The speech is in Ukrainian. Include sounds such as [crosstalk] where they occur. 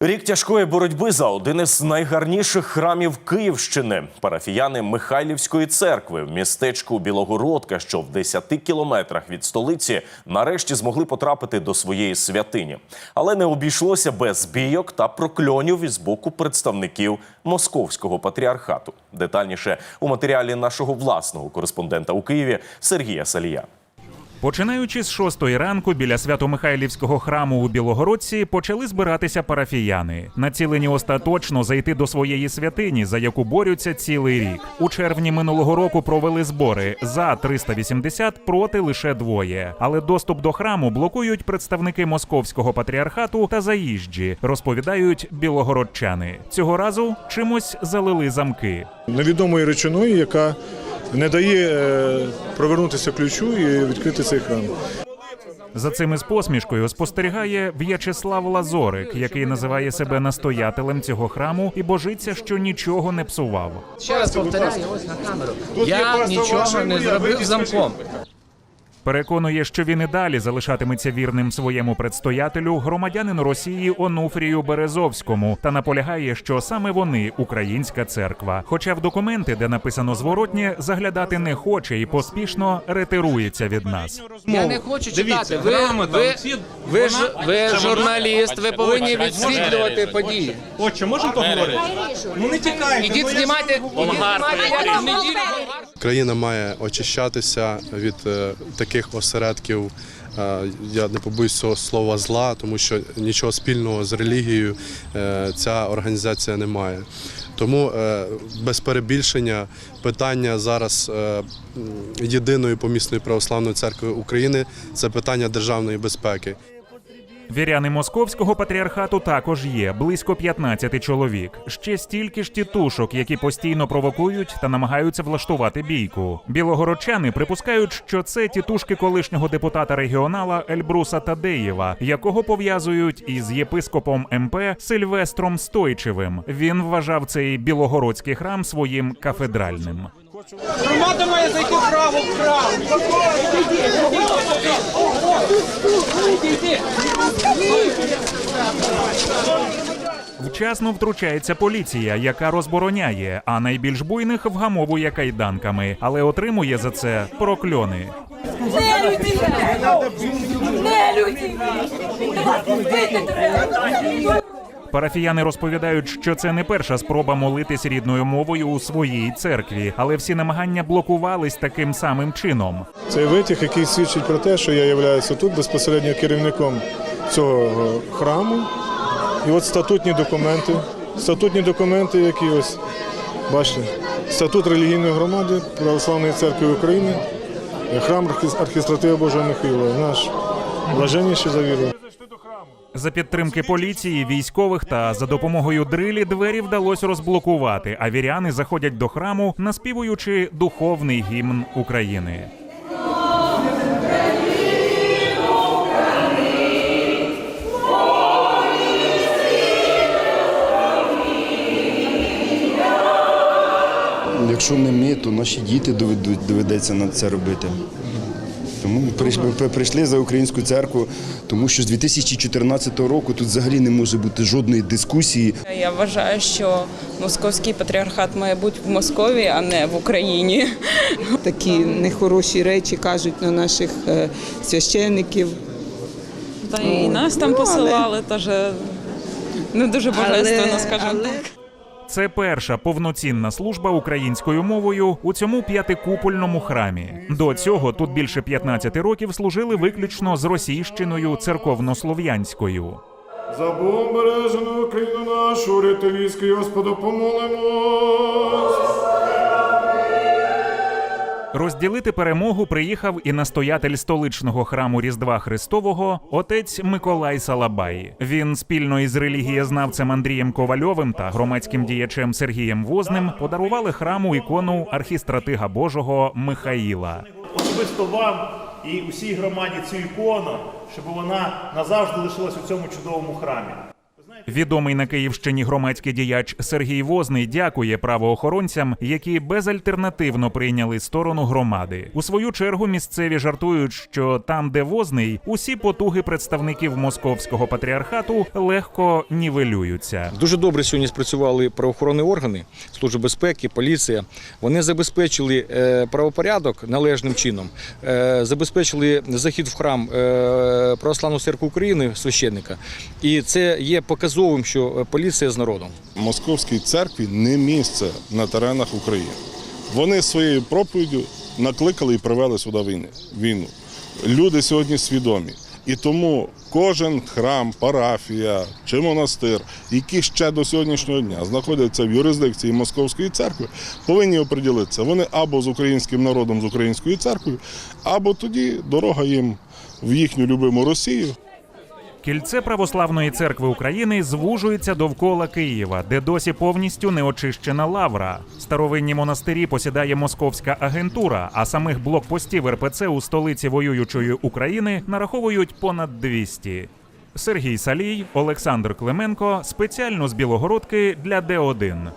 Рік тяжкої боротьби за один із найгарніших храмів Київщини. Парафіяни Михайлівської церкви в містечку Білогородка, що в 10 кілометрах від столиці, нарешті змогли потрапити до своєї святині. Але не обійшлося без бійок та прокльонів із боку представників московського патріархату. Детальніше у матеріалі нашого власного кореспондента у Києві Сергія Салія. Починаючи з шостої ранку біля Свято-Михайлівського храму у Білогородці почали збиратися парафіяни, націлені остаточно зайти до своєї святині, за яку борються цілий рік. У червні минулого року провели збори за 380 проти лише двоє. Але доступ до храму блокують представники московського патріархату та заїжджі, розповідають білогородчани. Цього разу чимось залили замки. невідомою речовиною, яка не дає е, провернутися ключу і відкрити цей храм. За цими з посмішкою спостерігає В'ячеслав Лазорик, який називає себе настоятелем цього храму і божиться, що нічого не псував. Ще раз повторяю ось на камеру. Я нічого не зробив замком. Переконує, що він і далі залишатиметься вірним своєму предстоятелю, громадянину Росії Онуфрію Березовському, та наполягає, що саме вони українська церква. Хоча в документи, де написано зворотнє, заглядати не хоче і поспішно ретирується від нас. Я не хочу читати. Ви, ви, ви, ж, ви журналіст, ви повинні відслідувати події. Отче, можемо поговорити? Ну не тікайте. Ідіть знімайте, неділю. Країна має очищатися від е, таких осередків. е, Я не побоюсь цього слова зла, тому що нічого спільного з релігією е, ця організація не має. Тому е, без перебільшення питання зараз єдиної помісної православної церкви України це питання державної безпеки. Віряни московського патріархату також є близько 15 чоловік. Ще стільки ж тітушок, які постійно провокують та намагаються влаштувати бійку. Білогородчани припускають, що це тітушки колишнього депутата регіонала Ельбруса Тадеєва, якого пов'язують із єпископом МП Сильвестром Стойчевим. Він вважав цей білогородський храм своїм кафедральним. Громада має зайти право в храм. Вчасно втручається поліція, яка розбороняє, а найбільш буйних вгамовує кайданками, але отримує за це прокльони. Не люди! Не люди! Парафіяни розповідають, що це не перша спроба молитись рідною мовою у своїй церкві, але всі намагання блокувались таким самим чином. Цей витяг, який свідчить про те, що я являюся тут безпосередньо керівником цього храму. І от статутні документи. Статутні документи, які ось бачите, статут релігійної громади Православної церкви України, храм архі- архістратига Божого Михайла, наш блаженніший за віру. За підтримки поліції, військових та за допомогою дрилі двері вдалося розблокувати. А віряни заходять до храму, наспівуючи духовний гімн України. Якщо не ми, то наші діти доведуть, доведеться на це робити. Тому прийш- прийшли за українську церкву, тому що з 2014 року тут взагалі не може бути жодної дискусії. Я вважаю, що московський патріархат має бути в Московії, а не в Україні. [laughs] такі нехороші речі кажуть на наших е, священників. Та і нас там Ну, але- посилали, теж не дуже божественно, скажімо так. Це перша повноцінна служба українською мовою у цьому п'ятикупольному храмі. До цього тут більше 15 років служили виключно з російщиною церковнослов'янською. За Богом бережену нашу, рятовійський Господу помолимось. Розділити перемогу приїхав і настоятель столичного храму Різдва Христового отець Миколай Салабай. Він спільно із релігієзнавцем Андрієм Ковальовим та громадським діячем Сергієм Возним подарували храму ікону архістратига Божого Михаїла. особисто вам і усій громаді цю ікону, щоб вона назавжди лишилась у цьому чудовому храмі. Відомий на Київщині громадський діяч Сергій Возний дякує правоохоронцям, які безальтернативно прийняли сторону громади. У свою чергу місцеві жартують, що там, де Возний, усі потуги представників московського патріархату легко нівелюються. Дуже добре сьогодні спрацювали правоохоронні органи, служба безпеки, поліція. Вони забезпечили е, правопорядок належним чином, е, забезпечили захід в храм е, Православної церкви України священника. І це є показовим, що е, поліція з народом. Московській церкві не місце на теренах України. Вони своєю проповіддю накликали і привели сюди війну. Люди сьогодні свідомі. І тому кожен храм, парафія чи монастир, які ще до сьогоднішнього дня знаходяться в юрисдикції Московської церкви, повинні оприділитися. Вони або з українським народом, з українською церквою, або тоді дорога їм в їхню любиму Росію. Кільце православної церкви України звужується довкола Києва, де досі повністю не очищена лавра. Старовинні монастирі посідає московська агентура, а самих блокпостів РПЦ у столиці воюючої України нараховують понад 200. Сергій Салій, Олександр Клименко спеціально з Білогородки для Д1.